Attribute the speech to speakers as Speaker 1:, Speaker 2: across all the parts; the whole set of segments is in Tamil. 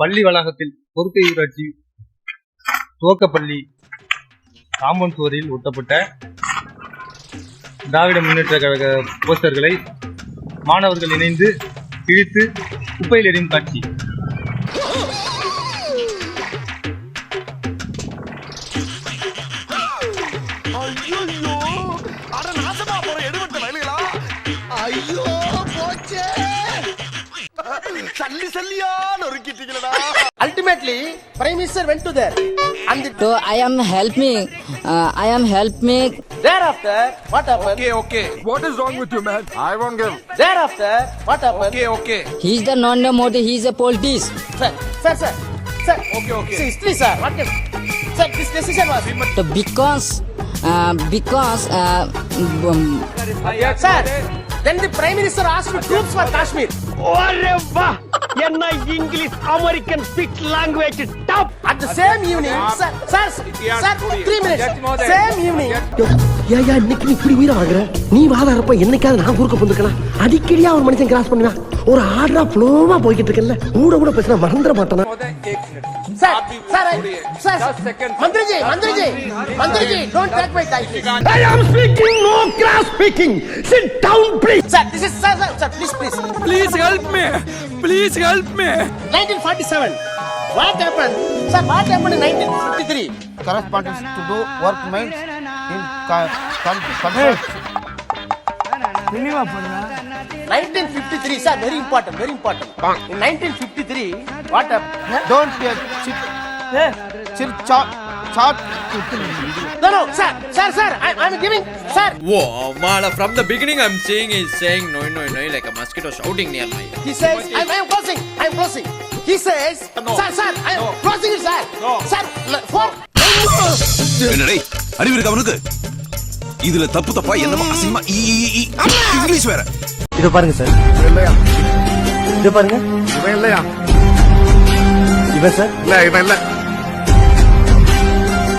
Speaker 1: பள்ளி வளாகத்தில் பொறுக்கை ஊராட்சி துவக்கப்பள்ளி காம்பவுண்ட் சுவரில் ஒட்டப்பட்ட திராவிட முன்னேற்ற கழக போஸ்டர்களை மாணவர்கள் இணைந்து கிழித்து குப்பையில் எறியும் காட்சி.
Speaker 2: ஐயோ சல்லி சல்லியா நொறுக்கிட்டீங்களடா
Speaker 3: Ultimately, Prime Minister went to there. And the,
Speaker 4: So I am helping. Uh, I am help me.
Speaker 3: thereafter, what happened?
Speaker 2: Okay okay what is wrong with you man I won't give
Speaker 3: Thereafter, what happened?
Speaker 2: Okay okay
Speaker 4: He is the non-democratic. He is a politician.
Speaker 3: Sir, sir, sir, sir.
Speaker 2: Okay, okay.
Speaker 3: See, please, sir. What can, sir, this decision was.
Speaker 4: So because uh, because uh, um,
Speaker 3: Sir, then the Prime Minister asked for troops for Kashmir.
Speaker 5: என்ன English American speech language top
Speaker 3: At the same evening, sir, sir, sir, three minutes. Same evening.
Speaker 5: ஏயா இன்னைக்கு நீ இப்படி உயிரை வாங்குற நீ வாதாரப்ப என்னைக்காவது நான் குறுக்க போந்துக்கலாம் அடிக்கடியா ஒரு மனுஷன் கிராஸ் பண்ணுவான் ஒரு ஆர்டரா ஃப்ளோவா போய்கிட்டு இருக்கல கூட கூட பேசினா மறந்துட மாட்டானா
Speaker 3: Mantriji, don't take my time. please.
Speaker 5: I am speaking no cross speaking sit down please
Speaker 3: Sir, this is, sir, sir, sir, please, please.
Speaker 2: Please help me please help me
Speaker 3: 1947. What happened? Sir, what happened in 1953?
Speaker 6: correspondence to do work means in co- con- consult
Speaker 3: 1953, sir, very important, very important. In 1953, what happened?
Speaker 6: don't be a chip chip chop chop
Speaker 3: No, no, sir, sir, sir, I, I'm giving, sir.
Speaker 7: Whoa, Mala, from the beginning I'm saying is saying no, no, no, like a mosquito shouting near my
Speaker 3: He says, I'm, I'm closing, I'm closing. He says, sir, sir, I'm closing it, sir. Sir, l- for.
Speaker 8: என்னடே அறிவு இருக்கு அவனுக்கு? இதுல தப்பு தப்பா என்னமோ அசிங்கமா இங்கிலீஷ் வேற.
Speaker 5: இத பாருங்க சார்.
Speaker 6: இல்லையா?
Speaker 5: இத பாருங்க.
Speaker 6: இவன் இல்லையா?
Speaker 5: இவன் சார்.
Speaker 6: இல்ல இவன் இல்ல.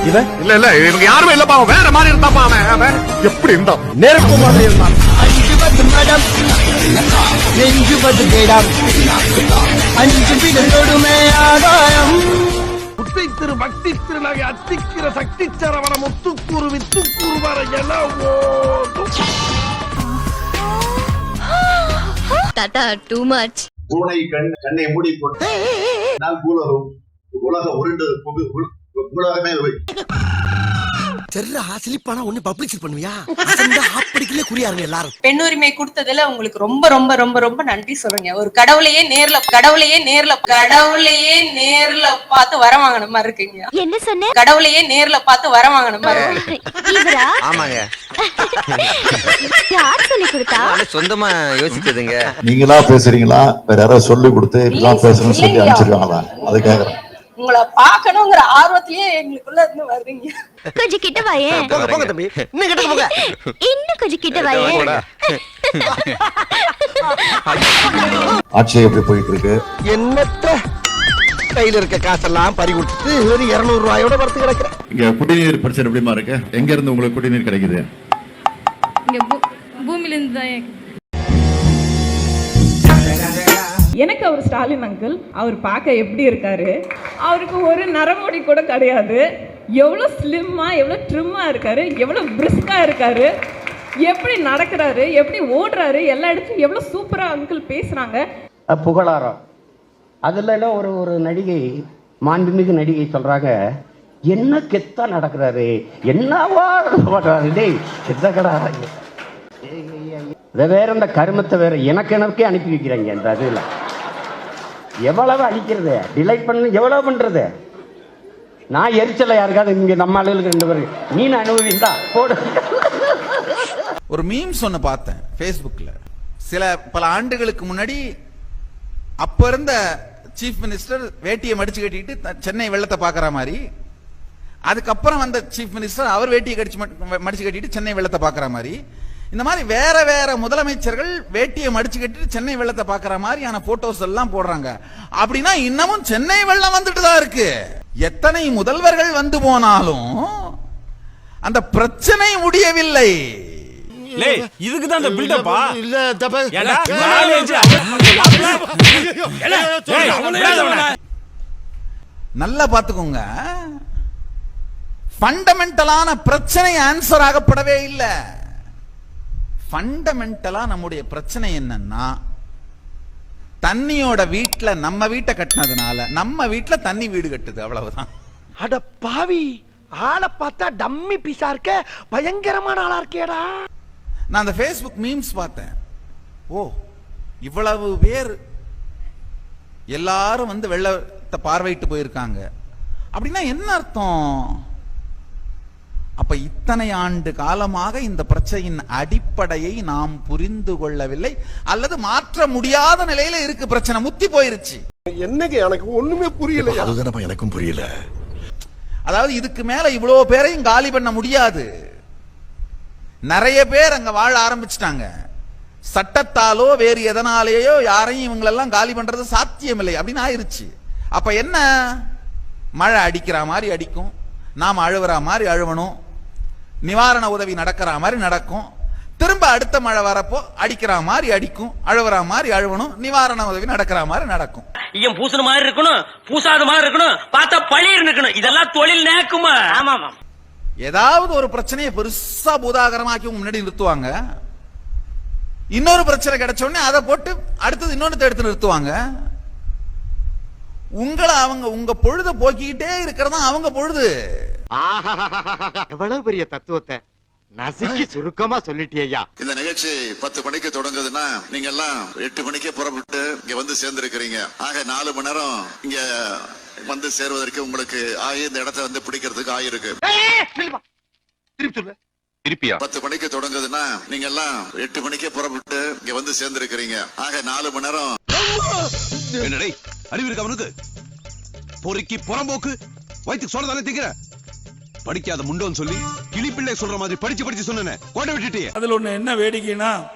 Speaker 5: இவன்
Speaker 6: இல்ல இல்ல இவங்க யாருமே இல்லப்பா அவன் வேற மாதிரி இருந்தாப்பா அவன் அவன் எப்படி இருந்தான்?
Speaker 5: நெருப்பு மாதிரி இருந்தான்
Speaker 2: முத்தை திரு பக்தி திருநகை அத்திக்கிற சக்தி சரவண முத்துக்கூறு வித்துக்கூறு வர.
Speaker 9: பூனை கண் கண்ணை மூடி போட்டு நான் பூலகம் உலக உருண்டு உலகமே.
Speaker 5: செர்ரா சிலிப்பானா ஒண்ணு பப்ளிஷ் பண்ணுவியா? அசந்தா ஆப்படிக்கலே குறியாருங்க எல்லாரும்.
Speaker 10: பெண் உரிமை கொடுத்ததுல உங்களுக்கு ரொம்ப ரொம்ப ரொம்ப ரொம்ப நன்றி சொல்லுங்க ஒரு கடவுளையே நேர்ல கடவுளையே நேர்ல கடவுளையே நேர்ல பார்த்து வர வாங்கின மாதிரி இருக்கீங்க.
Speaker 11: என்ன சொன்ன?
Speaker 10: கடவுளையே நேர்ல பார்த்து வர வாங்கின மாதிரி.
Speaker 7: ஆமாங்க.
Speaker 11: யார் சொல்லி கொடுத்தா?
Speaker 7: சொந்தமா யோசிச்சதுங்க.
Speaker 9: நீங்களா பேசுறீங்களா? வேற யாராவது சொல்லி கொடுத்து இப்படிலாம் பேசணும்னு சொல்லி? அனுப்பிச்சிருக்காங்களா? அது கேக்குறேன்
Speaker 10: உங்களை பார்க்கணுங்கிற ஆர்வத்திலேயே எங்களுக்குள்ள இருந்து வர்றீங்க.
Speaker 11: கொஞ்சம் கிட்ட வாயேன்
Speaker 5: போங்க போங்க தம்பி. இன்னும் கிட்ட போங்க.
Speaker 11: இன்னும் கொஞ்சம் கிட்ட வாயேன்
Speaker 9: ஆட்சி எப்படி போயிட்டு இருக்கு?
Speaker 5: என்னத்த? கையில இருக்க காசெல்லாம் பறி கொடுத்துட்டு வெறும் இருநூறு ரூபாயோட வரத்து கிடக்குறேன்.
Speaker 9: இங்க குடிநீர் பிரச்சனை எப்படிமா இருக்கு? எங்க இருந்து உங்களுக்கு குடிநீர் கிடைக்குது?
Speaker 10: பூமியில இருந்து தான்
Speaker 12: எனக்கு அவர் ஸ்டாலின் அங்கிள் அவர் பார்க்க எப்படி இருக்காரு? அவருக்கு ஒரு நரமுடி கூட கிடையாது. எவ்வளோ ஸ்லிம்மாக எவ்வளோ ட்ரிம்மாக இருக்காரு. எவ்வளோ பிரிஸ்காக இருக்காரு. எப்படி நடக்கிறாரு எப்படி ஓடுறாரு எல்லா இடத்துலையும் எவ்வளோ சூப்பராக அங்கிள் பேசுகிறாங்க
Speaker 5: புகழாரம் அதில் ஒரு ஒரு நடிகை மாண்புமிகு நடிகை சொல்கிறாங்க என்ன கெத்தா நடக்கிறாரு? என்னவா பண்றாரு? டேய் கெத்தக்கடா இதை வேற இந்த கருமத்தை வேற எனக்கு எனக்கே அனுப்பி வைக்கிறாங்க இந்த அதுல எவ்வளவு அடிக்கிறது? டிலைட் பண்ண எவ்வளவு பண்றது? நான் எரிச்சல யாருக்காவது இங்கே நம்ம ஆளுகளுக்கு ரெண்டு பேருக்கு நீ அனுபவிந்தா போடு.
Speaker 8: ஒரு மீம்ஸ் ஒன்று பார்த்தேன் ஃபேஸ்புக்கில் சில பல ஆண்டுகளுக்கு முன்னாடி அப்போ இருந்த சீஃப் மினிஸ்டர் வேட்டியை மடிச்சு கட்டிட்டு சென்னை வெள்ளத்தை பார்க்குற மாதிரி. அதுக்கப்புறம் வந்த சீஃப் மினிஸ்டர் அவர் வேட்டியை கடிச்சு மட்- மடிச்சு கட்டிட்டு சென்னை வெள்ளத்தை பார்க்குற மாதிரி. இந்த மாதிரி வேற வேற முதலமைச்சர்கள் வேட்டியை மடிச்சு கட்டிட்டு சென்னை வெள்ளத்தை பார்க்குற மாதிரியான போட்டோஸ் எல்லாம் போடுறாங்க அப்படின்னா இன்னமும் சென்னை வெள்ளம் வந்துட்டு தான் இருக்கு எத்தனை முதல்வர்கள் வந்து போனாலும் அந்த பிரச்சனை முடியவில்லை
Speaker 7: இதுக்கு தான் அந்த பில்டப்பா
Speaker 2: இல்ல தப்ப
Speaker 7: அவனை.
Speaker 8: நல்லா பார்த்துக்கோங்க ஃபண்டமெண்டலான பிரச்சனை ஆன்சர் ஆகப்படவே இல்லை ஃபண்டமெண்டலா நம்முடைய பிரச்சனை என்னன்னா தண்ணியோட வீட்ல நம்ம வீட்டை கட்டினதுனால நம்ம வீட்ல தண்ணி வீடு கட்டுது அவ்வளவுதான்.
Speaker 2: அட பாவி ஆளை பார்த்தா டம்மி பீஸா இருக்க பயங்கரமான ஆளா இருக்கேடா.
Speaker 8: நான் அந்த ஃபேஸ்புக் மீம்ஸ் பார்த்தேன். ஓ இவ்வளவு பேர் எல்லாரும் வந்து வெள்ளத்தை பார்வையிட்டு போயிருக்காங்க. அப்படின்னா என்ன அர்த்தம்? அப்ப இத்தனை ஆண்டு காலமாக இந்த பிரச்சனையின் அடிப்படையை நாம் புரிந்து கொள்ளவில்லை. அல்லது மாற்ற முடியாத நிலையில இருக்கு பிரச்சனை முத்தி போயிருச்சு.
Speaker 2: என்னங்க எனக்கு ஒண்ணுமே புரியல
Speaker 9: அதுதானப்பா எனக்கும் புரியல.
Speaker 8: அதாவது இதுக்கு மேல இவ்வளவு பேரையும் காலி பண்ண முடியாது. நிறைய பேர் அங்க வாழ ஆரம்பிச்சிட்டாங்க. சட்டத்தாலோ வேறு எதனாலேயோ யாரையும் இவங்களெல்லாம் காலி பண்றது சாத்தியமில்லை அப்படின்னு ஆயிருச்சு. அப்ப என்ன? மழை அடிக்கிற மாதிரி அடிக்கும். நாம் அழுவுற மாதிரி அழுவணும். நிவாரண உதவி நடக்கிற மாதிரி நடக்கும். திரும்ப அடுத்த மழை வரப்போ அடிக்கிற மாதிரி அடிக்கும். அழுவுற மாதிரி அழுவணும். நிவாரண உதவி நடக்கிற மாதிரி நடக்கும்.
Speaker 3: ஐயன் பூசுன மாதிரி இருக்கணும். பூசாத மாதிரி இருக்கணும். பார்த்தா பழிர் இருக்கணும் இதெல்லாம் தொழில் நேக்குமா? ஆமா
Speaker 8: ஏதாவது ஒரு பிரச்சனையை பெருசா பூதாகரமாக்கி முன்னாடி நிறுத்துவாங்க. இன்னொரு பிரச்சனை கிடைச்ச உடனே அதை போட்டு அடுத்தது இன்னொன்னு எடுத்து நிறுத்துவாங்க. உங்களை அவங்க உங்க பொழுத போக்கிக்கிட்டே இருக்கிறதா அவங்க பொழுது.
Speaker 3: எவ்வளவு பெரிய தத்துவத்தை நசுக்கி சுருக்கமா சொல்லிட்டியா
Speaker 9: இந்த நிகழ்ச்சி பத்து மணிக்கு தொடங்குதுன்னா நீங்க எல்லாம் எட்டு மணிக்கே புறப்பட்டு இங்க வந்து சேர்ந்திருக்கிறீங்க. ஆக நாலு மணி நேரம் இங்க வந்து சேர்வதற்கு உங்களுக்கு ஆகி இந்த இடத்தை வந்து பிடிக்கிறதுக்கு ஆயிருக்கு.
Speaker 2: திருப்பி சொல்லு.
Speaker 9: திருப்பியா? பத்து மணிக்கு தொடங்குதுன்னா நீங்க எல்லாம் எட்டு மணிக்கே புறப்பட்டு இங்க வந்து சேர்ந்திருக்கிறீங்க. ஆக நாலு மணி நேரம்.
Speaker 2: என்னடே அறிவு இருக்கு அவனுக்கு. பொறுக்கி புறம்போக்கு. வயிற்றுக்கு சோறு தானே திங்கிற? படிக்காத முண்டோன்னு சொல்லி கிளிப்பிள்ளை சொல்ற மாதிரி படிச்சு படிச்சு சொன்னேன். கோட்டை விட்டுட்டே
Speaker 12: அதில் ஒன்று என்ன வேடிக்கைன்னா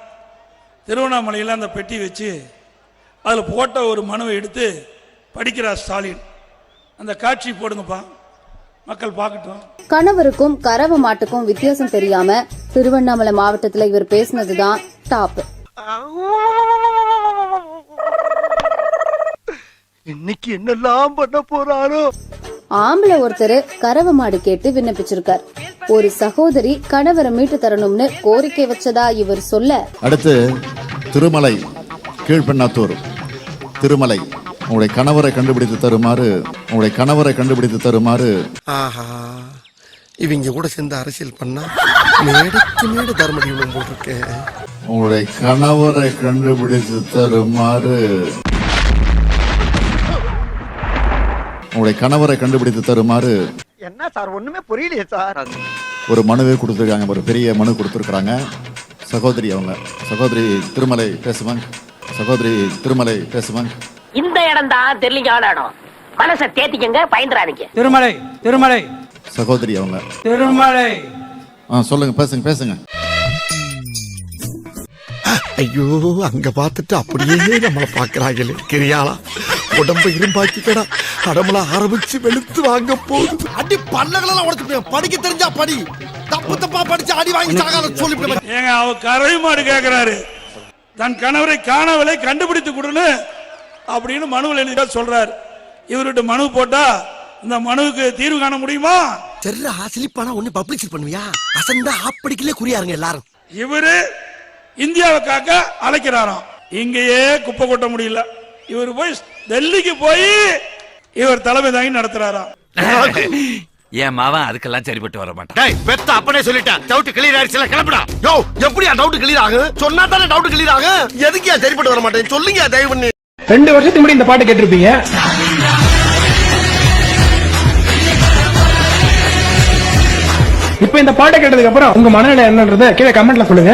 Speaker 12: திருவண்ணாமலையில் அந்த பெட்டி வச்சு அதில் போட்ட ஒரு மனுவை எடுத்து படிக்கிறார் ஸ்டாலின். அந்த காட்சி போடுங்கப்பா. மக்கள் பார்க்கட்டும்.
Speaker 11: கணவருக்கும் கறவை மாட்டுக்கும் வித்தியாசம் தெரியாம திருவண்ணாமலை மாவட்டத்துல இவர் பேசினதுதான் டாப்.
Speaker 2: இன்னைக்கு என்னெல்லாம் பண்ண போறாரோ?
Speaker 11: ஆம்பளை ஒருத்தர் கறவை மாடு கேட்டு விண்ணப்பிச்சிருக்கார். ஒரு சகோதரி கணவரை மீட்டு தரணும்னு கோரிக்கை வச்சதா இவர் சொல்ல?
Speaker 9: அடுத்து திருமலை கீழ்பெண்ணாத்தூர். திருமலை உங்களுடைய கணவரை கண்டுபிடித்து தருமாறு உங்களுடைய கணவரை கண்டுபிடித்து தருமாறு.
Speaker 2: ஆஹா இவங்க கூட சேர்ந்து அரசியல் பண்ணா மேடைக்கு மேடு தர்மடி இருக்கு
Speaker 9: உங்களுடைய கணவரை கண்டுபிடித்து தருமாறு. உங்களுடைய கணவரை கண்டுபிடித்து தருமாறு
Speaker 3: என்ன சார் ஒண்ணுமே புரியலையே சார்.
Speaker 9: ஒரு மனுவே கொடுத்துருக்காங்க ஒரு பெரிய மனு கொடுத்துருக்குறாங்க. சகோதரி அவங்க. சகோதரி திருமலை பேசுவாங்க. சகோதரி திருமலை பேசுவாங்க.
Speaker 3: இந்த இடம் தான் தெரியலீங்க இடம் மனசை தேத்திக்கங்க பயந்துறாதீங்க.
Speaker 5: திருமலை திருமலை.
Speaker 9: சகோதரி அவங்க.
Speaker 5: திருமலை.
Speaker 9: ஆ சொல்லுங்க பேசுங்க பேசுங்க.
Speaker 2: ஐயோ அங்க பார்த்துட்டு அப்படியே நம்மள பாக்குறாங்களே கிரியாளா உடம்ப இரும்பாக்கிக்கடா. கடவுள ஆரம்பிச்சு வெளுத்து வாங்க போகுது. அடி பல்லகளெல்லாம் உடச்சு படிக்க தெரிஞ்சா படி. தப்பு தப்பா படிச்சு அடி வாங்கி சாகாத சொல்லி
Speaker 12: ஏங்க அவர் கறவை மாடு கேட்கிறாரு தன் கணவரை காணவில்லை கண்டுபிடித்து கொடுன்னு அப்படின்னு மனுவில் எழுதி சொல்றாரு. இவர்கிட்ட மனு போட்டா இந்த மனுவுக்கு தீர்வு காண முடியுமா?
Speaker 2: தெரியல சிலிப்பானா ஒண்ணு பப்ளிசிட் பண்ணுவியா? அசந்தா ஆப்படிக்கலே குறியாருங்க எல்லாரும்.
Speaker 12: இவரு இந்தியாவை காக்க அழைக்கிறாராம். இங்கேயே குப்பை கொட்ட முடியல. இவர் போய் டெல்லிக்கு போய் இவர் தலைமை தாங்கி நடத்துறாராம்
Speaker 3: என் மாவன் அதுக்கெல்லாம் சரிப்பட்டு வர மாட்டான்.
Speaker 2: டேய் பெத்த அப்பனே சொல்லிட்டேன் டவுட் கிளியர் ஆயிடுச்சுல கிளம்புடா. யோ எப்படியா டவுட் கிளியர் ஆகும் சொன்னா தானே டவுட் கிளியர் ஆகும் எதுக்கியா சரிப்பட்டு வர மாட்டேன்? சொல்லுங்க தயவு பண்ணி.
Speaker 5: ரெண்டு வருஷத்துக்கு முன்னாடி இந்த பாட்டு கேட்டிருப்பீங்க. இப்ப இந்த பாட்டை கேட்டதுக்கு அப்புறம் உங்க மனநிலை என்னன்றத கீழே கமெண்ட்ல சொல்லுங்க.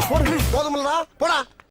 Speaker 2: போதுமில்லடா போடா.